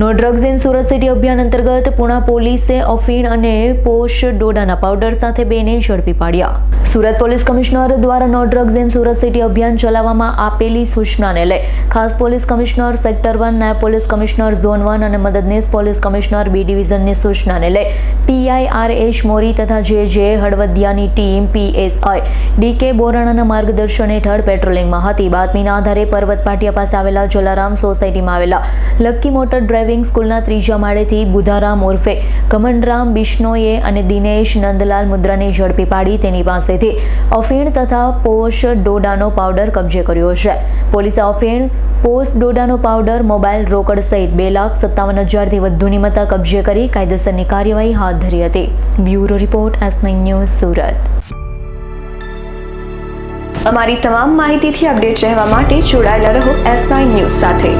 No drugs in Surat city અભિયાન અંતર્ગત પુણા પોલીસે અફીણ અને પોશ ડોડાના પાવડર સાથે બેને ઝડપી પાડ્યા. સુરત પોલીસ કમિશનર દ્વારા no drugs in Surat city અભિયાન ચલાવવામાં આપેલી સૂચનાને લઈ ખાસ પોલીસ કમિશનર સેક્ટર વન, નાયબ પોલીસ કમિશનર ઝોન વન અને મદદનીશ પોલીસ કમિશનર બી ડિવિઝનની સૂચનાને લઈ પીઆઈ આર એચ મોરી તથા જે જે હળવદિયાની ટીમ પીએસઆઈ ડીકે બોરાણાના માર્ગદર્શન હેઠળ પેટ્રોલિંગમાં હતી. બાતમીના આધારે પર્વત પાટિયા પાસે આવેલા જલારામ સોસાયટીમાં આવેલા લક્કી મોટર ડ્રાઇવિંગ સ્કૂલના ત્રીજા માળેથી બુધારામ ઉર્ફે કમનરામ બિશ્નોઈએ અને દિનેશ નંદલાલ મુદ્રાને ઝડપી પાડી તેની પાસેથી અફીણ તથા પોષ ડોડાનો પાવડર કબજે કર્યો છે. પોલીસે અફીણ પોસ્ટ ડોડાનો પાવડર મોબાઈલ રોકડ સહિત બે લાખ સત્તાવન હજારથી વધુની મત્તા કબજે કરી કાયદેસરની કાર્યવાહી હાથ ધરી હતી. Bureau report S news Surat. અમારી તમામ માહિતીથી અપડેટ રહેવા માટે જોડાયેલા રહો એસ ન્યૂઝ સાથે.